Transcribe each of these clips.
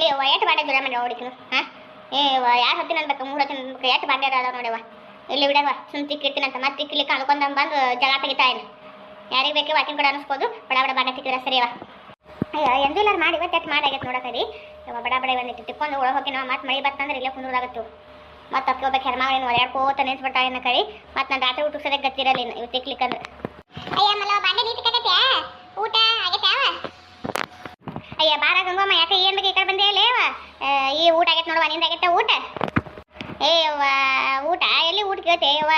ಲೇ ಎಷ್ಟು ಬಾಂಡೆ ಜೋರ ಮಾಡಿ ನೋಡಿಕ್ನು ಹಾಂ? ಏ ಯಾರು ಹೊತ್ತಿನ ಅನ್ಬೇಕು? ಮೂರು ಹೊತ್ತಿನ ಅನ್ಬೇಕು? ಎಷ್ಟು ಬಾಂಡೆ ಅದಾವ ನೋಡವ ಇಲ್ಲಿ ಬಿಡವ ಸುಮ್ ತಿಕ್ಕಿರ್ತೀನಂತ ಮತ್ತೆ ತಿಕ್ಕಿಲಿಕ್ಕೆ ಅನ್ಕೊಂಡ್ ಬಂದು ಜಗ ತೆಗಿತಾ ಇಲ್ಲ ಯಾರಿಗೆ ಬೇಕೋ ವಾಕಿಂಗ್ ಕೂಡ ಅನಿಸ್ಬೋದು. ಬಡ ಬಡ ಬಾಂಡೆ ತಿಕ್ಕಿರ ಸರಿ ಅಯ್ಯೋ, ಎಂದೂ ಇಲ್ಲ ಮಾಡಿ ಇವತ್ತು ಎಷ್ಟು ಮಾಡಾಗೈತೆ ನೋಡಕರಿ ಇವ ಬಡ ಬಡ ಬಂದಿತ್ತು ತಿಕ್ಕೊಂಡು ಒಳಗೆ ಹೋಗಿ ನಾವು ಮತ್ತೆ ಮಳೆ ಬರ್ತಂದ್ರೆ ಇಲ್ಲೇ ಕುಂದ್ರದಾಗತ್ತು. ಮತ್ತೆ ಅಕ್ಕಿ ಹೋಗ್ಬೇಕು ಹೆರ್ಮಾವಳಿನ ಒಳ್ಯಾಡ್ಕೋತ ನಿಲ್ಸ್ಬಿಟ್ಟ ಏನ ಕರಿ ಮತ್ತೆ ನಾನು ರಾತ್ರಿ ಊಟಕ್ಕೆ ಸರಿಯಾಗಿ ಗತ್ತಿರಲ್ಲ ಇನ್ನು, ಇವು ತಿಕ್ಲಿಕ್ಕಂದ್ರೆ ಅಯ್ಯ, ಮಲ್ಲ, ಬಾಂಡೆ ನೀ ತಿಕ್ಕಕತ್ಯಾ ಊಟ ಆಗೈತೆ ಅಯ್ಯ, ಬಾರ ಗಂಗಮ್ಮ, ಯಾಕೆ ಏನ್ ಬೇಕು ಈ ಕಡೆ ಬಂದೇ ಇಲ್ಲೇವ ಈ ಊಟ ಆಗೈತೆ ನೋಡುವ, ನಿಂದ ಆಗೈತೆ ಊಟ? ಏ, ಅವ್ವ, ಊಟ? ಎಲ್ಲಿ ಊಟ ಕೇಳ್ತೆ ಯವ್ವ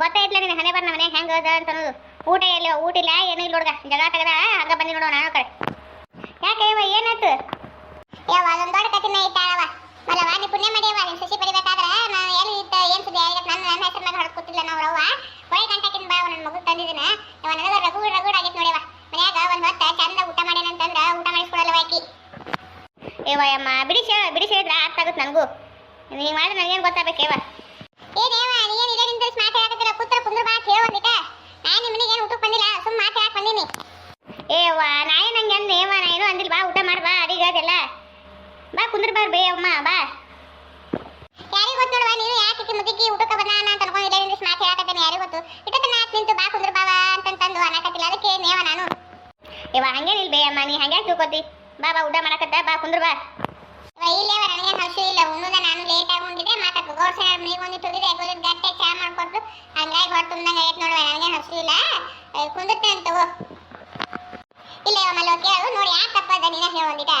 ಗೊತ್ತಾಯ್ತಲ್ಲ ನಿನ್ನ ಹಣೆ ಬರ್ ಮನೆ, ಹೆಂಗ ಅದ ಅಂತ ಊಟ ಎಲ್ಲಿ, ಊಟ ಇಲ್ಲ, ಏನೂ ಇಲ್ಲ ನೋಡ್ಗ ಜಗ ತೆಗದ ಹಂಗ ಬಂದಿ ನೋಡುವ ನಾನು ಕಡೆ. ಯಾಕೆ ಯವ್ವ ಏನಾಯ್ತು? ಯವ್ವ ಅದೊಂದು ದೊಡ್ಡ ಕಥೆನ ಇಟ್ಟಾಳವ ಮಲ್ಲವ ನೀ ಪುಣ್ಯ ಮಾಡಿಯವ ನೀನು ಸಸಿ ಪಡಿಬೇಕಾದ್ರೆ ನಾನು ಎಲ್ಲಿ ಇದ್ದ, ಏನು ಸುದ್ದಿ ಆಗಿತ್ತು ನನ್ನ ನನ್ನ ಹೆಸರು ಮೇಲೆ ಹೊರಗೆ ಕೂತಿಲ್ಲ ನಾವು ಅವ್ವ. ಒಳ್ಳೆ ಗಂಟಕಿನ ಬಾ ನನ್ನ ಮಗು ತಂದಿದ್ದೀನಿ ಯವ್ವ, ನನಗೆ ರಗು ರಗು ಆಗೈತೆ ನೋಡ್ಯವ ಮನ್ಯಾಗ ಒಂದು ಹೊತ್ತ ಚಂದ ಊಟ ಮಾಡ್ಯಾನಂತಂದ್ರೆ ಏವ ಅಮ್ಮ? ಬಿಡಿಸಿ ಬಿಡಿಸಿ ಹೇಳಿದ್ರೆ ಅರ್ಥ ಆಗುತ್ತೆ ನನಗೂ. ನೀನು ಮಾಡಿದ್ರೆ ನನಗೇನು ಗೊತ್ತಾಗಬೇಕೇವ ಏನೇವ ನೀನು ಇಲ್ಲೇ ನಿಂತ ಸ್ಮಾರ್ಟ್ ಹೇಳಕತ್ತಿಲ್ಲ ಕೂತ್ರ ಕುಂದ್ರ ಬಾ ಕೇಳು ಒಂದಿಟ. ನಾನು ನಿಮ್ಮ ಮನೆಗೆ ಏನು ಊಟಕ್ಕೆ ಬಂದಿಲ್ಲ ಸುಮ್ಮ ಮಾತಾಡಕ್ಕೆ ಬಂದೀನಿ. ಏವ ನಾಯಿ ನಂಗೆ ಅಂದ ಏವ ನಾ ಏನೂ ಅಂದಿಲ್ಲ ಬಾ ಊಟ ಮಾಡಿ ಬಾ ಅಡಿಗೆ ಅದೆಲ್ಲ ಬಾ ಕುಂದ್ರ ಬಾರ್ ಬೇ ಅಮ್ಮ ಬಾ ಯಾರಿಗೆ ಗೊತ್ತು ನೋಡುವ ನೀನು ಯಾಕೆ ಮುದುಕಿ ಊಟಕ್ಕೆ ಬನ್ನಾನ ಅಂತ ಅನ್ಕೊಂಡಿಲ್ಲ ಇಂಗ್ಲೀಷ್ ಮಾತು ಹೇಳಕತ್ತೇನೆ ಯಾರಿಗೆ ಗೊತ್ತು ಇಟ್ಟಕ್ಕೆ ನಾಲ್ಕು ನಿಂತು ಬಾ ಕುಂದ್ರ ಬಾವ ಅಂತಂತಂದು ಅನ್ನಕತ್ತಿಲ್ಲ ಅದಕ್ಕೆ ನೇವ ನಾನು ಇವ ಹಂಗೇನಿಲ್ಲ ಬೇ ಅಮ್ಮ ನೀ ಹಂಗೆ ತಿಳ್ಕೊತಿ ಬಾ, ಊಟ ಮಾಡಕತ್ತ, ಬಾ, ಕುಂದ್ರ ಬಾ. ಇಲ್ಲೇ ನನಗೆ ಹಸು ಇಲ್ಲ, ಉಣ್ಣುದ ನಾನು ಲೇಟ್ ಆಗಿ ಉಂಡಿದ್ದೆ ಮಾತಾಡ್ಕೊ ಗೋಡ್ಸ ಮನೆಗೆ ಒಂದು ತುಳಿದೆ ಗೋಲಿದ್ ಗಟ್ಟೆ ಚಾ ಮಾಡ್ಕೊಂಡು ಹಂಗಾಗಿ ಹೊರ ತುಂಬ್ದಂಗೆ ಆಗೈತೆ ನೋಡುವ ನನಗೆ ಹಸು ಇಲ್ಲ. ಕುಂದುತ್ತೆ ಅಂತ ತಗೋ. ಇಲ್ಲ ಮಲ್ಲ ಕೇಳು ನೋಡಿ ಯಾಕೆ ತಪ್ಪದ? ನೀನ ಹೇಳ ಒಂದಿಟ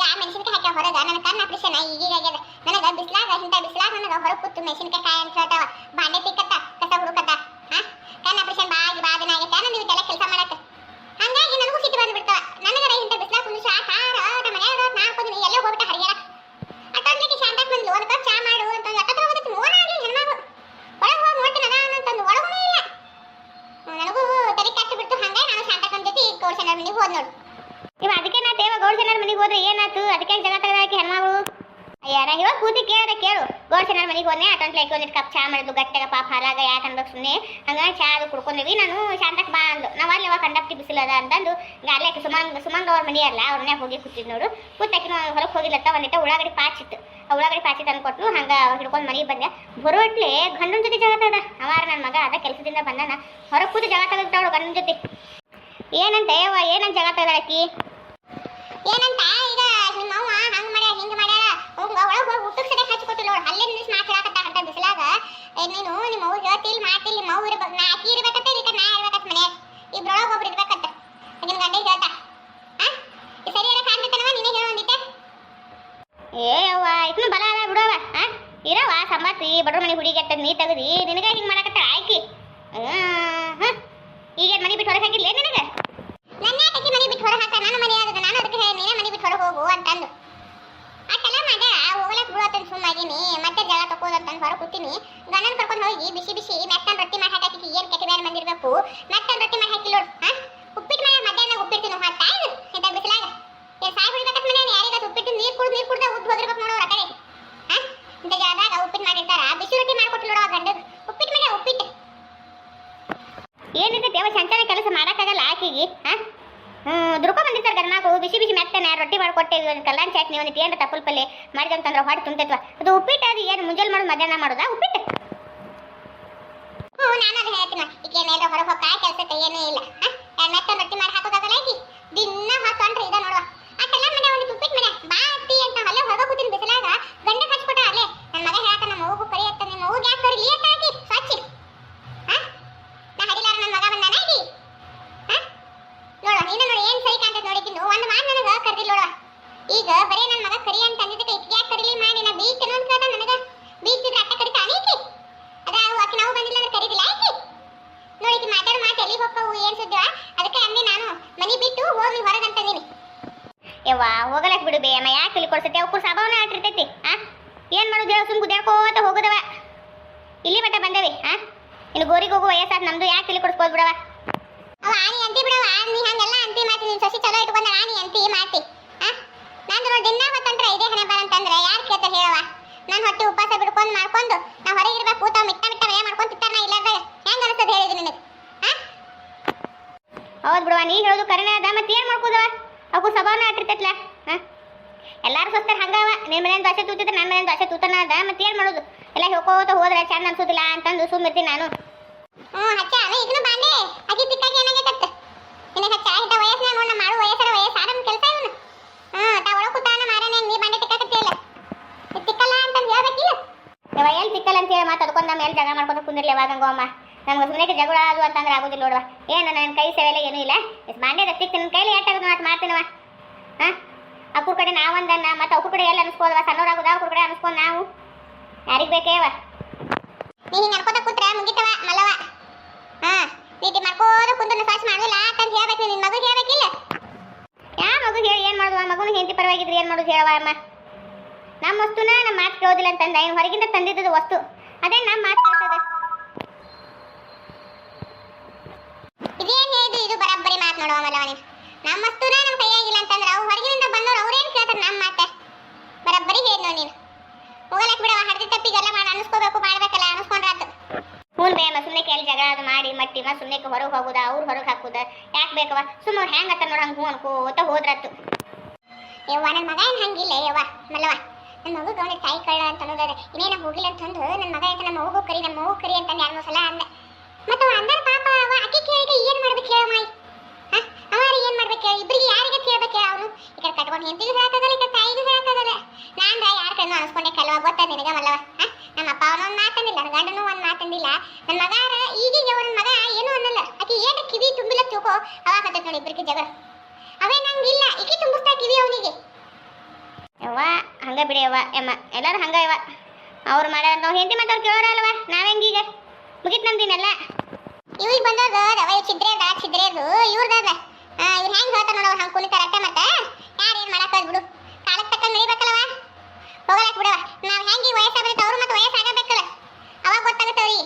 ಯಾ, ಮೆಣಸಿನಕಾಯಿ ಹಾಕಿ ಹೊರಗ? ನನ್ನ ಕಣ್ಣು ಆಪರೇಷನ್ ಈಗೀಗ ಆಗ್ಯದ. ನನಗ ಬಿಸ್ಲಾಗ ಇಂಥ ಬಿಸ್ಲಾಗ, ನನಗ ಹೊರಗೆ ಕೂತು ಮೆಣಸಿನಕಾಯಿ ಕಾಯಿ ಅಂತ ಹೇಳ್ತಾವ. ಬಾಂಡೆ ತಿಕ್ಕತ್ತ, ಕಸ ಹುಡುಕತ್ತ, ಹಾ? ಕಣ್ಣು ಆಪರೇಷನ್ ಬಾಗಿ ಬಾ, ದಿನ ಆಗೈತೆ. ನಾನು ಇದೆಲ್ಲ ಕೆಲಸ ಮಾಡಕ್ಕೆ ಹಂಗಾಗಿ ನನಗೂ ಸಿಟ್ಟು ಬಂದ್ಬಿಡ್ತಾವ ನನಗರ ಇಂಥ ಬಿಸ್ಲಾಗ ಕುಂದು ಚಾ ಖಾರ ನಮ್ಮ ಮನ್ಯಾಗ ನಾಲ್ಕು ಎಲ್ಲ ಹೋಗ್ಬಿಟ್ಟ ಹರಿಯಾರ ಅಟೊಂದ್ಲಿಕ್ಕೆ ಶಾಂತಕ್ಕೆ ಬಂದ್ಲು ಒಂದು ಕಪ್ ಚಾ ಮಾಡು ಅಂತ ಅಟ್ಟತ್ರ ಹೋಗತ್ತೆ ನೋಡ ಆಗ್ಲಿ ಹೆಣ್ಮಗು ಒಳಗೆ ಹೋಗಿ ನೋಡ್ತೀನಿ ಅದ ಅಂತಂದು ಒಳಗೂ ಇಲ್ಲ ನನಗೂ ತಲೆ ಕಟ್ಟು ಬಿಟ್ಟು ಹಂಗಾಗಿ ನಾನು ಶಾಂತಕ್ಕನ ಜೊತೆ ಈಗ ಗೌಡ್ ಸಣ್ಣರ ಮನೆಗೆ ಹೋದ್ ನೋಡು ಇವ ಅದಕ್ಕೆ ನಾ ತೇವ ಗೌಡ್ ಸಣ್ಣರ ಮನೆಗೆ ಹೋದ್ರೆ ಏನಾಯ್ತು ಅದಕ್ಕೆ ಜಗ ತೆಗೆದಾಕಿ ಹೆಣ್ಮಗಳು? ಅಯ್ಯಾರ ಇವಾಗ ಕೂತಿ ಕೇಳ ಕೇಳು. ಗೋಡ್ಸೆ ನನ್ನ ಮನೆಗೆ ಹೋದೆ ಅಟೊಂಟ್ಲೆ ಒಂದಿಟ್ಟು ಕಪ್ ಚಾ ಮಾಡಿದ್ಲು ಗಟ್ಟೆಗ ಪಾಪ ಹಾಲಾಗ ಯಾಕೆ ಅಂದ್ರೆ ಸುಮ್ಮನೆ ಹಂಗಾಗಿ ಚಾ ಅದು ಕುಡ್ಕೊಂಡಿವಿ. ನಾನು ಶಾಂತಕ್ಕೆ ಬಾ ಅಂದು ನಾವು ಅಲ್ಲಿ ಇವಾಗ ಕಂಡಪ್ಟಿ ಬಿಸಿಲದ ಅಂತಂದು ಗಾಲಿ ಹಾಕಿ ಸುಮಂಗ್ ಸುಮಂಗ್ ಅವ್ರ ಮನೆ ಅಲ್ಲ ಅವ್ರನ್ನೇ ಹೋಗಿ ಕೂತಿದ್ ನೋಡು. ಕೂತಾಕಿ ಹೊರಗೆ ಹೋಗಿಲ್ಲತ್ತ, ಒಂದಿಟ್ಟ ಉಳ್ಳಾಗಡಿ ಪಾಚಿತ್ತು ಆ ಉಳ್ಳಾಗಡಿ ಪಾಚಿ ತಂದು ಕೊಟ್ಟು ಹಂಗೆ ಹಿಡ್ಕೊಂಡು ಮನೆಗೆ ಬಂದೆ. ಬರೋಟ್ಲೆ ಗಂಡನ ಜೊತೆ ಜಗ ತೆಗ್ದ. ಅವಾರ ನನ್ನ ಮಗ ಅದ ಕೆಲಸದಿಂದ ಬಂದಾನ. ಹೊರಗೆ ಕೂತು ಜಗ ತೆಗೆದಾಳು ಗಂಡನ ಜೊತೆ. ಏನಂತ ಏನಂತ ಜಗ ತೆಗ್ದಾಳಕಿ ಏನಂತ? ಹಂಗ್ ಮಾಡ್ಯಾರ ಹಿಂಗ್ ಒಳಗೆ ಹೋಗಿ ಊಟಕ್ಕೆ ಸರಿಯಾಗಿ ಹಚ್ಚಿ ಕೊಟ್ಟಿಲ್ಲ ನೋಡ್. ಅಲ್ಲೇ ನಿಲ್ಲಿಸಿ ಮಾತಾಡಕತ್ತ ಅಂತ ಬಿಸಿಲಾಗ. ನೀನು ನಿಮ್ಮ ಅವ್ವ ಹೇಳ್ತಿಲ್ ಮಾತಿಲ್ಲ ನಿಮ್ಮ ಅವ್ವ ಇರ್ಬೇಕು ನಾ ಆಕಿ ಇರ್ಬೇಕತ್ತ ಈಗ ನಾ ಇರ್ಬೇಕತ್ತ ಮನ್ಯಾಗ. ಇಬ್ರೊಳಗೆ ಒಬ್ರು ಇರ್ಬೇಕತ್ತ ನಿಮ್ ಗಂಡ ಹೇಳ್ತಾ. ಸರಿ ಎಲ್ಲ ಕಾಣ್ತೈತನವ ನೀನೇ ಹೇಳ ಒಂದಿಟ್ಟೆ. ಏ ಅವ್ವ ಇದನ್ನು ಬಲ ಅಲ್ಲ ಬಿಡವ ಹಾ ಇರವ ಸಂಬಾತಿ ಬಡ್ರ ಮನೆ ಹುಡುಗಿ ನೀ ತೆಗದಿ. ನಿನಗ ಹಿಂಗ್ ಮಾಡಕತ್ತ ಆಯ್ಕಿ ಈಗ ಮನೆ ಬಿಟ್ಟು ಹೊರಗೆ ಹಾಕಿಲ್ಲ ನಿನಗ ನನ್ನ ಯಾಕೆ ಮನೆ ಬಿಟ್ಟು ಹೊರಗೆ ಹಾಕ ನನ್ನ ಮನೆ ಆದದ ನಾನು ಅದಕ್ಕೆ ಹೇಳಿ ನೀನೇ ಮನೆ ಬಿಟ್ಟು ಹೊರಗೆ ಹೋಗು ಅಂತಂದು ಅಟ್ಟೆಲ್ಲ ಮಾಡ ಹೋಗ್ಲಕ್ ಬಿಡೋತನ್ ಸುಮ್ಮಾಗಿನಿ ಮತ್ತೆ ಜಗ ತಕೋದಂತ ಹೊರ ಕೂತೀನಿ ಗಂಡನ್ ಕರ್ಕೊಂಡು ಹೋಗಿ ಬಿಸಿ ಬಿಸಿ ಮೆತ್ತನ್ ರೊಟ್ಟಿ ಮಾಡಿ ಹಾಕಿ ಏನ್ ಕೆಟ್ಟ ಬೇರೆ ಬಂದಿರ್ಬೇಕು ಮೆತ್ತನ್ ರೊಟ್ಟಿ ಮಾಡಿ ಹಾಕಿ ನೋಡು ಹಾ ಉಪ್ಪಿಟ್ಟು ಮಾಡಿ ಮಧ್ಯಾಹ್ನ ಉಪ್ಪಿಟ್ಟು ನಾವು ಹಾಕ್ತಾ ಇದು ಇಂಥ ಬಿಸಿಲಾಗ ಏನ್ ಸಾಯ್ ಬಿಡ್ಬೇಕಂತ ಮನೆ ಯಾರಿಗ ಉಪ್ಪಿಟ್ಟು ನೀರು ಕುಡ್ದು ನೀರು ಕುಡ್ದ ಉದ್ದು ಹೋಗಿರ್ಬೇಕು ನೋಡು ಅವ್ರ ಕಡೆ ಹಾ ಇಂಥ ಜಾಗದಾಗ ಉಪ್ಪಿಟ್ಟು ಮಾಡಿರ್ತಾರ ಬಿಸಿ ರೊಟ್ಟಿ ಮಾಡ್ಕೊಟ್ಟು ನೋಡು ಆ ಗಂಡಗ್ ಉಪ್ಪಿಟ್ಟು ಮಾಡಿ ಉಪ್ಪಿಟ್ಟು. ಏನಿರ್ತೈತೆ ಅವ ಚಂಚಲ ಕೆಲಸ ಮಾಡೋಕ್ಕಾಗಲ್ಲ ಆಕೆಗೆ ಹಾಂ ದುರ್ಕೊ ಬಂದಿರ್ತಾರೆ ಗರ್ಮಾಕು ಬಿಸಿ ಬಿಸಿ ಮೆತ್ತನೆ, ರೊಟ್ಟಿ ಮಾಡ್ಕೊಟ್ಟೇವಿ ಒಂದು ಕಲ್ಲಾನ್ ಚಟ್ನಿ, ಒಂದು ಏನು ತಪ್ಪಲ್ ಪಲ್ಲೆ ಮಾಡಿದಂತಂದ್ರೆ ಹೊಟ್ಟೆ ತುಂಬ್ತೈತ್ವ ಅದು ಉಪ್ಪಿಟ್ಟು, ಅದು ಏನು, ಮುಂಜಾನೆ ಮಾಡೋದು, ಮಧ್ಯಾಹ್ನ ಮಾಡೋದಾ, ಉಪ್ಪಿಟ್ಟು? ಹ್ಞೂ, ನಾನು ಅದು ಹೇಳ್ತೀನಿ ಈಗ ಏನೇನೋ ಹೊರಗೆ ಹೋಗಿ ಕಾಯಿ ಕೆಲಸಕ್ಕೆ ಏನೂ ಇಲ್ಲ ಹಾಂ ಮೆತ್ತ ರೊಟ್ಟಿ ಮಾಡಿ ಹಾಕೋದಾಗಲ್ಲ ಐತಿ ದಿನ ಹೊತ್ತೊಂಡ್ರೆ, ಇದೆ ನೋಡುವ. ಅಷ್ಟೆಲ್ಲ ಮನೆ ಒಂದು ಉಪ್ಪಿಟ್ಟು ಮನೆ. ಬಾ ಅತ್ತಿ ಅಂತ ಅಲ್ಲೇ ಹೊರಗೆ ಕೂತಿನ ಬಿಸಿಲಾಗ ಗಂಡ ಹಚ್ಕೊಟ್ಟ ಅಲ್ಲೇ ನನ್ನ ಮಗ ಹೇಳ್ತಾನ ನಮ್ಮ ಮಗು ಕರಿ ಅತ್ತ ನಿಮ್ಮ ಮಗು ಯಾಕೆ ಕರೀಲಿ ಅಂತ ಆಕಿ ಸ್ವಚ್ಛ ಹಾಂ ನಾ ಹರಿಲಾರ ನನ್ನ ಮಗ ಬಂದಾನ ಆಕಿ ಹಾಂ ನೋಡು ನೀನು ನೋಡಿ ಏನ್ ಸರಿ ಒಂದು ಮಾತು ನನಗೆ ಕರೆದಿಲ್ಲ ನೋಡುವ ಈಗ ಬರೇ ನನ್ನ ಮಗ ಕರಿ ಅಂತ ಅಂದಿದ್ದಕ್ಕೆ ಇಟ್ಗೆ ಯಾಕೆ ಕರೀಲಿ ಮಾಡಿ ನಾ ಬೀಗ್ತೇನೋ ಅಂತ ಕೇಳ್ದ ನನಗೆ? ಬೀಗ್ತಿದ್ರೆ ಅಟ್ಟ ಕರಿತಾನೆ ಆಕಿ ಅದ ಆಕಿ ನಾವು ಬಂದಿಲ್ಲ ಅಂದ್ರೆ ಕರೀದಿಲ್ಲ ಆಕಿ ನೋಡಿ ಈಕಿ ಮಾತಾಡೋ ಮಾತು ಎಲ್ಲಿಗೆ ಹೋಗ್ತಾವು ಏನು ಸುದ್ದಿವ ಅದಕ್ಕೆ ಅಂದೆ ನಾನು, ಮನೆ ಬಿಟ್ಟು ಹೋಗಿ ಹೊರಗಂತಂದಿನಿ ಯವ್ವ, ಹೋಗಲಕ್ ಬಿಡು ಬೇ, ಅಮ್ಮ ಯಾಕೆ ಇಲ್ಲಿ ಕೊಡ್ಸತ್ತೆ? ಅವಕ್ಕೂ ಸಭಾವನೆ ಆಟಿರ್ತೈತಿ ಆ? ಏನು ಮಾಡೋದು ಹೇಳು ಸುಮ್ ಗುದ್ದಾಡ್ಕೋತ ಹೋಗೋದವ? ಇಲ್ಲಿ ಮಟ್ಟ ಬಂದೇವಿ, ಆ? ಇನ್ನು ಗೋರಿಗೆ ಹೋಗೋ ವಯಸ್ಸಾದ, ನಮ್ದು ಯಾಕೆ ಇಲ್ಲಿ ಕೊಡ್ಸ್ಬೋದು ಬಿಡವ? ಅವ ಆನಿ ಅಂತಿ ಬಿಡವ ನೀ ಹಂಗೆಲ್ಲ ಅಂತಿ ಮಾತಿ ನಿನ್ ಸಸಿ ಚಲೋ ಇಟ್ಕೊಂಡ ಆನಿ ಅಂತಿ ಆ? ನಂದು ನೋಡಿ ದಿನ ಹೊತ್ತಂತ್ರ ಇದೇ ಹಣೆ ಬರಂತಂದ್ರೆ ಯಾರು ಕೇಳ್ತಾರೆ ಹೇಳವ ನಾನು ಹೊಟ್ಟೆ ಉಪವಾಸ ಬಿಡ್ಕೊಂಡು ಮಾಡ್ಕೊಂಡು ನಾ ಹೊರಗೆ ಇರ್ಬೇಕು ಊಟ ಮಿಟ್ಟ ಮಿಟ್ಟ ಮನೆ ಮಾಡ್ಕೊಂಡು ತಿಂತಾನ ಇಲ್ಲಾರ್ದಾಗ ಹೆಂಗೆ ಅನಿಸ್ತದೆ ಹೇಳಿದ್ರು ನಿನಗೆ ಹೌದು ಬಿಡವ ನೀ ಹೇಳೋದು ಕರೆನೇ ಅದ ಮತ್ತೆ ಏನು ಮಾಡ್ಕೋದವ ಅವಕ್ಕೂ ಸಭಾವನೆ ಆಟಿರ್ತೈತ್ಲ ಹಾಂ ಎಲ್ಲರೂ ಸ್ವಸ್ಥರು ಹಂಗವ ನಿನ್ನ ಮನೆಯಿಂದ ದೋಸೆ ತೂತಿದ್ರೆ ನನ್ನ ಮನೆಯಿಂದ ದೋಸೆ ತೂತನ ಅದ ಮತ್ತೆ ಏನು ಮಾಡೋದು? ಎಲ್ಲ ಹೇಳ್ಕೋತ ಹೋದ್ರೆ ಚಂದ ಅನ್ಸೋದಿಲ್ಲ ಅಂತಂದು ಸುಮ್ಮನೆ ನಾನು. ಹ್ಞೂ ಹಚ್ಚ ಅವ ಈಗಲೂ ಬಾಂಡೆ ಅಗಿ ತಿಕ್ಕಾಗಿ ಏನಾಗೈತತ್ತ ನಿನಗೆ ಹಚ್ಚ ಇಂಥ ವಯಸ್ಸಿನ ನೋಡ ಮಾಡು ವಯಸ್ಸರ ವಯಸ್ಸು ಆಡಮ್ ಕೆಲಸ ಇವನು ಹ್ಞೂ ತಾ ಒಳಗೆ ಕೂತಾನ ಮಾರನೆ ನೀ ಬಾಂಡೆ ತಿಕ್ಕಾಕತ್ತಿಯಲ್ಲ ಇದ್ ತಿಕ್ಕಲ್ಲ ಅಂತಂದು ಹೇಳ್ಬೇಕಿಲ್ಲ ಇವ ಎಲ್ಲಿ ತಿಕ್ಕಲ್ಲ ಅಂತ ಹೇಳಿ ಮತ್ತೆ ಅದಕ್ಕೊಂದು ನಮ್ಮ ಎಲ್ಲಿ ಜಗ ಹಂಗಮ್ಮ ನಮ್ಗೆ ಸುಮ್ಮನೆ ಜಗಳ ಅದು ಅಂತಂದ್ರೆ ಆಗೋದಿಲ್ಲ ನೋಡುವ. ಏನು ನನ್ನ ಕೈ ಸೇವೆಲ್ಲ ಏನೂ ಇಲ್ಲ. ಇಷ್ಟು ಬಾಂಡೆ ತಿಕ್ತಿ ನನ್ನ ಕೈಲಿ ಏಟಾಗೋದು ಮಾತು ಮಾಡ್ತೀನವ ಹಾಂ? ಅಕ್ಕೂರ್ ಕಡೆ ನಾವೊಂದನ್ನ ಮತ್ತೆ ಅವ್ರ ಕಡೆ ಎಲ್ಲ ಅನ್ಸ್ಕೋದವ ಸಣ್ಣವ್ರಾಗೋದ ಅವ್ರ ಕಡೆ ಅನ್ಸ್ಕೊಂಡು ನಾವು. ಯಾರಿಗೆ ಬೇಕೇವ ನೀ ಹಿಂಗೆ ಅನ್ಕೋತ ಕೂತ್ರೆ ಮುಗಿತವ ಮಲ್ಲವ ಹಾ ನೀತಿ ಮಾಡ್ಕೋದ ಕುಂತು ಫಾಸ್ ಮಾಡೋಲ್ಲ ಅಂತ ಹೇಳ್ಬೇಕು ನಿನ್ನ ಮಗು ಹೇಳ್ಬೇಕಿಲ್ಲ ಯಾ ಮಗು ಹೇಳಿ, ಏನು ಮಾಡುವ ಮಗುನ ಹೆಂಡತಿ ಪರವಾಗಿದ್ರೆ ಏನು ಮಾಡೋದು ಹೇಳವ ಅಮ್ಮ? ನಮ್ಮ ವಸ್ತುನ ನಮ್ಮ ಮಾತು ಕೇಳೋದಿಲ್ಲ ಅಂತಂದ. ಹೊರಗಿಂದ ತಂದಿದ್ದದು ವಸ್ತು. ಅದೇ ನಮ್ಮ ಮಾತು ಇದು ಬರಬ್ಬರಿ ಮಾತು ನೋಡುವ ಮಲವನೇ ನಮ್ಮ ವಸ್ತುನ ನಮ್ಮ ಕೈಯಾಗಿಲ್ಲ ಅಂತಂದ್ರೆ ಅವು ಹೊರಗಿನಿಂದ ಬಂದವ್ರು ಅವ್ರೇನು ಕೇಳ್ತಾರೆ ನಮ್ಮ ಮಾತೆ? ಬರಬ್ಬರಿ ಹೇಳಿ ನೋಡಿ ನೀನು. ಹೋಗಲಕ್ಕೆ ಬಿಡವ ಹಡ್ದಿ ತಪ್ಪಿಗೆಲ್ಲ ಮಾಡಿ ಅನಿಸ್ಕೋಬೇಕು, ಮಾಡ್ಬೇಕಲ್ಲ, ಅನಿಸ್ಕೊಂಡ್ರಾತು. ಹ್ಞೂ ಬೇಮ ಸುಮ್ಮನೆ ಕೇಳಿ ಜಗಳ ಅದು ಮಾಡಿ, ಮಟ್ಟಿ ಮತ್ತೆ ಸುಮ್ಮನೆ ಹೊರಗೆ ಹೋಗುದ, ಅವ್ರು ಹೊರಗೆ ಹಾಕುದ. ಯಾಕೆ ಬೇಕವ ಸುಮ್ಮನೆ ಹೆಂಗೆ ಅಂತ ನೋಡಿ ಹಂಗೆ ಹ್ಞೂ ಅನ್ಕೋತ ಹೋದ್ರತ್ತು ಯವ್ವ ನನ್ನ ಮಗ ಏನು ಹಂಗಿಲ್ಲ ಯವ್ವ ಮಲ್ಲವ ನನ್ನ ಮಗು ಗೌನ ತಾಯಿ ಕಳ್ಳ ಅಂತ ಅನ್ನೋದಾದ್ರೆ, ಇನ್ನೇನ ಹೋಗಿಲ್ಲ ಅಂತಂದು ನನ್ನ ಮಗ ಆಯ್ತು ನಮ್ಮ ಮಗು ಕರಿ, ನಮ್ಮ ಮಗು ಕರಿ ಅಂತಂದು ಎರಡು ಸಲ ಅಂದೆ. ಮತ್ತು ಅವ ಅಂದರ ಪಾಪ ಅವ ಅಕ್ಕಿ ಕೇಳಿಗೆ ಏನು ಮಾಡ್ಬೇಕು ಹೇಳ ಮಾಯಿ. ಹಾಂ? ಅವಾರಿ ಏನು ಮಾಡ್ಬೇಕು ಹೇಳಿ? ಇಬ್ಬರಿಗೆ ಯಾರಿಗೆ ಕೇಳ್ಬೇಕು ಅವನು. ಈ ಕಡೆ ಕಟ್ಕೊಂಡು ಹೆಂಡತಿಗೆ ಹೇಳಕ್ಕಾಗಲ್ಲ ಈ ಕಡೆ ತಾಯಿಗೆ ಹೇಳಕ್ಕಾಗಲ್ಲ ನಾನು ಯಾರ ಕಣ್ಣು ಅನ್ಸ್ಕೊಂಡೆ ಕಲ್ವ, ಗೊತ್ತ ನಿನಗೆ ಮಲ್ಲವ ನಮ್ಮ ಅಪ್ಪ ಅವನೊಂದು ಮಾತಂದಿಲ್ಲ, ನನ್ನ ಗಂಡನು ಒಂದು ಮಾತಂದಿಲ್ಲ. ನನ್ನ ಮಗಾರ ಈಗೀಗ ಅವನ ಮಗ ಏನು ಅನ್ನಲ್ಲ. ಆಕೆ ಏನು ಕಿವಿ ತುಂಬಿಲ್ಲ ಚೂಕೋ ಅವಾಗ ಹತ್ತೈತೆ ನೋಡಿ ಇಬ್ಬರಿಗೆ ಜಗಳ. ಅವೇ ನಂಗಿಲ್ಲ, ಈಕಿ ತುಂಬಿಸ್ತಾ ಕಿವಿ ಅವನಿಗೆ. ಯವ್ವ, ಹಂಗ ಬಿಡಿ ಯವ್ವ, ಯಮ್ಮ, ಎಲ್ಲರೂ ಹಂಗ ಯವ್ವ. ಅವ್ರು ಮಾಡ ನಾವು ಹೆಂಡತಿ ಕೇಳೋರ ಅಲ್ವ ನಾವೆಂಗೀಗ ಮುಗಿತ್ ನಮ್ದಿನೆಲ್ಲ ಇವ್ರಿಗೆ ಬಂದದ ರವ ಚಿದ್ರೆ ಅದ ಚಿದ್ರೆ ಅದು ಇವ್ರದದ ಇವ್ರು ಹೆಂಗ್ ಹೇಳ್ತಾರ ನೋಡವ್ರು ಹಂಗೆ ಕುಣಿತಾರಟ್ಟ ಮತ್ತೆ? ಯಾರು ಏನು ಮಾಡಕ್ ಬಿಡು ಕಾಲಕ್ಕೆ ತಕ್ಕಂಗೆ ನಡಿಬೇಕಲ್ವ ಹೋಗಲಕ್ ಬಿಡವ. ನಾವು ಹೆಂಗೆ ವಯಸ್ಸಾಗ ಅವ್ರು ಮತ್ತೆ ವಯಸ್ಸಾಗಬೇಕಲ್ಲ ಅವಾಗ ಗೊತ್ತಾಗುತ್ತೆ ಅವ್ರಿಗೆ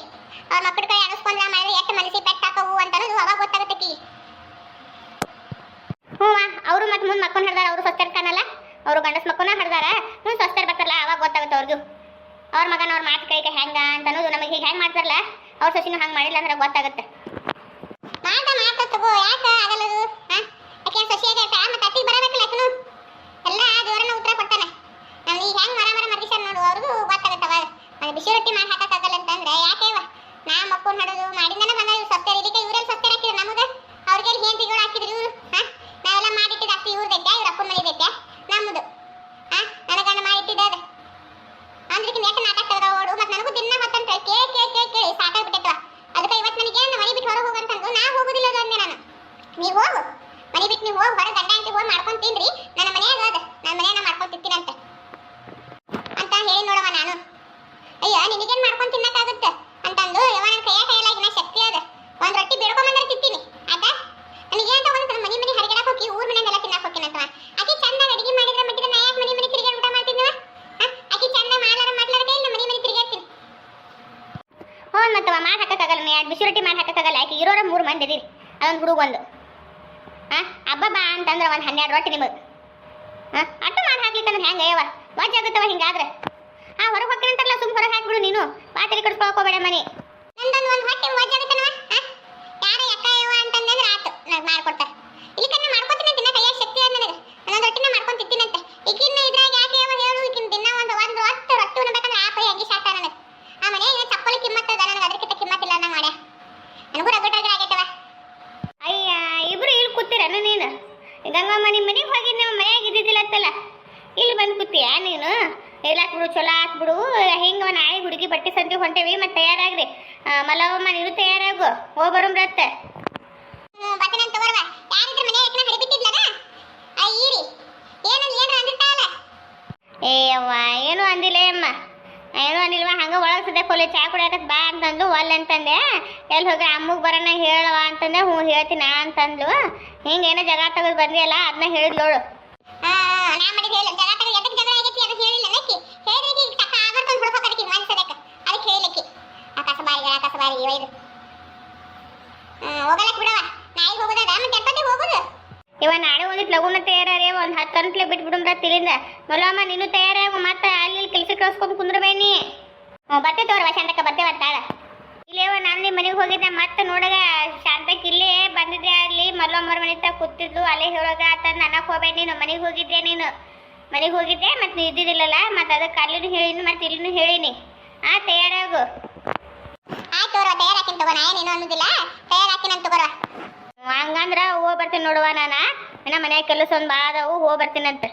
ಅವ್ರ ಮಕ್ಕಳ ಕೈ ಅನಿಸ್ಕೊಂಡ್ರ ಮಾಡಿದ್ರೆ ಎಷ್ಟು ಮನಸ್ಸಿಗೆ ಪೆಟ್ಟು ಹಾಕವು ಅಂತ ಅನ್ನೋದು ಅವಾಗ ಗೊತ್ತಾಗುತ್ತೆ ಕಿ ಹ್ಞೂ ಅವರು ಮತ್ತೆ ಮುಂದೆ ಮಕ್ಕೊಂಡು ಹಿಡ್ದಾರ ಅವರು ಸ್ವಸ್ಥರ್ ಕಾಣಲ್ಲ ಅವರು ಗಂಡಸ್ ಮಕ್ಕಳನ್ನ ಹಿಡ್ದಾರ ಹ್ಞೂ ಸ್ವಸ್ಥರ್ ಬರ್ತಾರಲ್ಲ ಅವಾಗ ಗೊತ್ತಾಗುತ್ತೆ ಅವ್ರಿಗೂ ಅವ್ರ ಮಗನ ಅವ್ರ ಮಾತು ಕೈಗೆ ಹೆಂಗ ಅಂತ ಅನ್ನೋದು ನಮಗೆ ಹೀಗೆ ಹೆಂಗೆ ಮಾಡ್ತಾರಲ್ಲ ಅವ್ರ ಸೊಸಿನೂ ಹಂಗೆ ಮಾಡಿಲ್ಲ ಅಂದ್ರೆ ಗೊತ್ತಾಗುತ್ತೆ. ಮಾತ ಮಾತ ತಗೋ, ಯಾಕ ಆಗಲ್ಲದು ಹಾಂ? ಯಾಕೆ ಸೊಸಿ ಆಗೈತ ಮತ್ತೆ ಅತ್ತಿಗೆ ಬರಬೇಕಲ್ಲ ಯಾಕನು? ಎಲ್ಲ ಜೋರನ್ನ ಉತ್ತರ ಕೊಡ್ತಾನೆ. ನಾನು ಈಗ ಹೆಂಗೆ ಮರ ಮರ ಮರ್ಗಿಸ್ಯಾರ ನೋಡು, ಅವ್ರಿಗೂ ಗೊತ್ತಾಗುತ್ತೆ ಅವಾಗ. ಅದು ಬಿಸಿ ರೊಟ್ಟಿ ಮಾಡಿ ಹಾಕಕ್ಕಾಗಲ್ಲ ಅಂತಂದ್ರೆ ಯಾಕೆ ಇವ? ನಾ ಮಕ್ಕಳು ಹಾಡೋದು ಮಾಡಿದ್ದಾನೆ ಬಂದ ಇವ್ರು ಸತ್ತೇರ್ ಇದಕ್ಕೆ ಇವರೆಲ್ಲ ಸತ್ತೇರ್ ಹಾಕಿದ್ರು ನಮಗೆ? ಅವ್ರಿಗೆ ಹೆಂಡತಿಗಳು ತಿಂಗಳು ಹಾಕಿದ್ರು ಇವ್ರು, ಹಾಂ? ನಾವೆಲ್ಲ ಮಾಡಿಟ್ಟಿದ್ದು ಅಷ್ಟು ಇವ್ರದೈತೆ ಇವ್ರ ಅಪ್ಪನ ಮನೆದೈತೆ ನಮ್ಮದು ಹಾಂ ನನಗಣ್ಣ ಮಾಡಿಟ್ಟಿದ್ದೆ ಅದು ಅಂದ್ರಕ್ಕೆ ಯಾಕೆ ನಾಟಕ ತೆಗ್ದ ಓಡು ಮತ್ತೆ ನನಗೂ ದಿನ ಹೊತ್ತಂತ ಕೇಳಿ ಕೇಳಿ ಕೇಳಿ ಕೇಳಿ ಸಾಕಾಗ್ಬಿಟ್ಟೈತವ ಅದಕ್ಕೆ ಇವತ್ತು ನನಗೆ ನಮ್ಮ ಮನೆ ಬಿಟ್ಟು ಹೊರಗೆ ಹೋಗಂತಂದು ನಾ ಹೋಗುದಿಲ್ಲ ಅದು ಅಂದೆ ನಾನು ನೀವು ಹೋಗು ಮನೆ ಬಿಟ್ಟು ನೀವು ಹೋಗಿ ಹೊರಗೆ ಗಂಡ ಅಂತ ಹೋಗಿ ಮಾಡ್ಕೊಂಡು ತಿನ್ರಿ ನನ್ನ ಮನೆಯಾಗ ಅದ ನನ್ನ ಮನೆಯಾಗ ಮಾಡ್ಕೊಂಡು ತಿಂತೀನಂತೆ ಅಂತ ಹೇಳಿ ನೋಡವ ನಾನು ಅಯ್ಯೋ ನಿನಗೇನು ಮಾಡ್ಕೊಂಡು ತಿನ್ನಕ್ಕಾಗುತ್ತೆ? ಅಂತಂದು ಯವ ಕೈಯ ಕೈಯಲ್ಲಾಗಿ ಶಕ್ತಿ ಅದ. ಒಂದ್ ರೊಟ್ಟಿ ಬೇಡ್ಕೊಂಬಂದ್ರೆ ತಿಂತೀನಿ. ಆಯ್ತಾ ನನಗೇನ್ ತಗೊಂಡ್ ಮನಿ ಮನಿ ಮನೆ ಮನೆ ಹರಿಗಡಕ್ಕೆ ಹೋಗಿ ಊರ್ ಮನೆಗೆಲ್ಲ ತಿನ್ನಕ್ಕೆ ಹೋಗ್ತೀನಂತವ ಆಕಿ ಚಂದ ಅಡಿಗೆ ಮಾಡಿದ್ರೆ ಮಟ್ಟಿಗೆ ನಾ ಯಾಕೆ ಮನಿ ಮನಿ ತಿರುಗಿ ಊಟ ಮಾಡ್ತಿದ್ನವ? ಆಕಿ ಚಂದ ಮಾಡ್ಲಾರ ಮಾಡ್ಲಾರ ಕೈ ಮನಿ ಮನಿ ಮನೆ ತಿರುಗಾಡ್ತೀನಿ ಹ್ಞೂ ಮತ್ತವ, ಮಾಡಿ ಹಾಕಕ್ಕಾಗಲ್ಲ ಮೇ ಎರಡು ಬಿಸಿ ರೊಟ್ಟಿ ಮಾಡಿ ಹಾಕಕ್ಕಾಗಲ್ಲ. ಯಾಕೆ ಇರೋರ ಮೂರು ಮಂದಿ ಇದೀರಿ. ಅದೊಂದು ಹುಡುಗ ಒಂದು. ಹಾಂ? ಹಬ್ಬ ಬಾ ಅಂತಂದ್ರೆ ಒಂದು ಹನ್ನೆರಡು ರೊಟ್ಟಿ ನಿಮಗೆ. ಹಾಂ? ಅಟ್ಟು ಮಾಡಿ ಹಾಕ್ಲಿಕ್ಕಂದ್ರೆ ಹೆಂಗೆ ಯವ್ವ ವಾಜ್ ಆಗುತ್ತವ ಹಿಂಗಾದ್ರೆ. ಹೊರಗೆ ಅಂತಲ್ಲ ಸುಮ್ ಹೊರಗೆ ಹಾಕ್ಬಿಡು ನೀನು. ಪಾತ್ರೆ ಕಡ್ಸ್ಕೊಳಕೋಬೇಡ ಮನೆ. ನಂದೊಂದು ಒಂದು ಹೊಟ್ಟೆ ಯಾರು ಯಾರ ಎಕ್ಕ ಇವ ಅಂತಂದ್ರೆ ಆತು. ನನಗೆ ಮಾಡ್ಕೊಡ್ತಾರೆ ಇಲ್ಲಿ ಕನ್ನ ಮಾಡ್ಕೊತೀನಿ ದಿನ ಕೈಯಾಗ ಶಕ್ತಿ ಅದ ನನಗೆ ನನ್ನ ರೊಟ್ಟಿನ ಮಾಡ್ಕೊಂಡು ತಿಂತೀನಂತೆ ಈಗಿನ ಇದ್ರಾಗ ಯಾಕೆ ಯವ್ವ ಹೇಳು ಈಗಿನ ದಿನ ಒಂದು ಒಂದು ಹತ್ತು ರೊಟ್ಟಿ ಉಣ್ಬೇಕಂದ್ರೆ ಆ ಕೈ ಹಂಗೆ ಶಾತ ನನಗೆ ಆ ಮನೆ ಚಪ್ಪಲಿ ಕಿಮ್ಮತ್ತದ ನನಗೆ ಅದಕ್ಕಿಂತ ಕಿಮ್ಮತ್ತಿಲ್ಲ ಅನ್ನಂಗೆ ಮಾಡ್ಯ ನನಗೂ ರಗಡ ರಗಡ ಆಗೈತವ ಅಯ್ಯ ಇಬ್ರು ಇಲ್ಲಿ ಕೂತಿರನ ನೀನು ಗಂಗಮ್ಮ ನಿಮ್ಮ ಮನೆಗೆ ಹೋಗಿ ನಿಮ್ಮ ಮನೆಯಾಗ ಇದ್ದಿದ್ದಿಲ್ಲತ್ತಲ್ಲ ಇಲ್ಲಿ ಬಂದು ಕೂತೀಯ ನೀನು ಎಲ್ಲಾಕ್ ಬಿಡು ಚಲೋ ಆತ್ ಬಿಡು. ಹಿಂಗ ನಾಳೆ ಹುಡುಗಿ ಬಟ್ಟೆ ಸಂತೆ ಹೊಂಟೇವಿ ಮತ್ತೆ ತಯಾರಾಗ್ರಿ. ಮಲವಮ್ಮ ನೀನು ತಯಾರಾಗು. ಹೋಗಿ ಬರೋಮ್ರತ್ತೆ ಏ ಅವ್ವ ಏನು ಅಂದಿಲ್ಲ ಅಮ್ಮ. ಏನು ಅಂದಿಲ್ವ? ಹಂಗ ಒಳಗೆ ಸದ್ಯ ಕೊಲೆ ಚಾ ಕುಡಿಯಕತ್ ಬಾ ಅಂತಂದು ಒಲ್ಲೆ ಅಂತಂದೆ. ಎಲ್ಲಿ ಹೋಗಿ ಅಮ್ಮಗೆ ಬರೋಣ ಹೇಳವ ಅಂತಂದೆ ಹ್ಞೂ ಹೇಳ್ತೀನಿ ನಾ ಅಂತಂದ್ಲು. ಹಿಂಗೆ ಏನೋ ಜಗ ತೆಗೆದು ಬಂದಿಯಲ್ಲ ಅದನ್ನ ಹೇಳಿದ್ಲೋಳು. ನಾ ಮಾಡಿ ಹೇಳಿ ಜಗ ತೆಗೆದು ಎದಕ್ಕೆ ಜಗಳ ಆಗೈತಿ ಅದು ಹೇಳಿಲ್ಲ ನಕ್ಕಿ ಹೇಳಿದ್ರೆ ಈಗ ತಕ್ಕ ಆಗರ್ಕೊಂಡು ಹುಡ್ಕೋಕಡಿಕೆ ಮನ್ಸದಕ್ಕೆ ಅದಕ್ಕೆ ಹೇಳಿಲ್ಲಕ್ಕಿ ಆಕಾಶ ಕಸ ಬಾರಿಗೆ ಒಯ್ದು ಹೋಗಲಕ್ ಬಿಡವ ನಾಯಿಗೆ ಹೋಗೋದದ? ಮತ್ತೆ ಎಷ್ಟೊತ್ತಿಗೆ ಹೋಗೋದು? ಇವ ನಾಳೆ ಒಂದು ಲಗುನ ತಯಾರೇ ಒಂದು ಹತ್ತು ಗಂಟ್ಲೆ ಬಿಟ್ಬಿಡುಮ್ರ ತಿಲಿಂದ ಮಲ್ಲಮ್ಮ ನೀನು ತಯಾರಾಗ ಮತ್ತೆ ಅಲ್ಲಿ ಕೆಲಸ ಕಳ್ಸ್ಕೊಂಡು ಕುಂದ್ರಬೇನಿ ಬರ್ತೆ ತೋರ್ವ ಶಾಂತಕ್ಕ ಬರ್ತಾಳ ಅಂತಾಳ ಇಲ್ಲೇವ ನಾನು ನಿಮ್ಮ ಮನೆಗೆ ಹೋಗಿದ್ದೆ. ಮತ್ತೆ ನೋಡಗ ಶಾಂತಕ್ಕೆ ಇಲ್ಲೇ ಬಂದಿದ್ದೆ. ಅಲ್ಲಿ ಮಲ್ಲಮ್ಮರ ಮನೆ ತ ಕೂತಿದ್ಲು. ಅಲ್ಲೇ ಹೇಳೋಗ ಅಂತಂದು ನನಗೆ ಹೋಗ್ಬೇಡ ನೀನು? ಮನೆಗೆ ಹೋಗಿದ್ದೆ ನೀನು? ಮನೆಗೆ ಹೋಗಿದ್ದೆ ಮತ್ತೆ ಇದ್ದಿದ್ದಿಲ್ಲಲ್ಲ? ಮತ್ತೆ ಅದಕ್ಕೆ ಅಲ್ಲಿನೂ ಹೇಳಿನಿ, ಮತ್ತೆ ಇಲ್ಲಿನೂ ಹೇಳಿನಿ. ಆ, ತಯಾರಾಗು. ತಗೋರ ತಯಾರಾಕಿನ ತಗೋ, ನಾ ಅನ್ನೋದಿಲ್ಲ. ತಯಾರಾಕಿನ ಅಂತ ತಗೋರ ಹಂಗಂದ್ರ ಹೋಗಿ ಬರ್ತೀನಿ ನೋಡುವ ನಾನು. ಇನ್ನ ಮನ್ಯಾಗ ಕೆಲಸ ಒಂದು ಬಾದವು ಹೋಗಿ ಬರ್ತೀನಂತ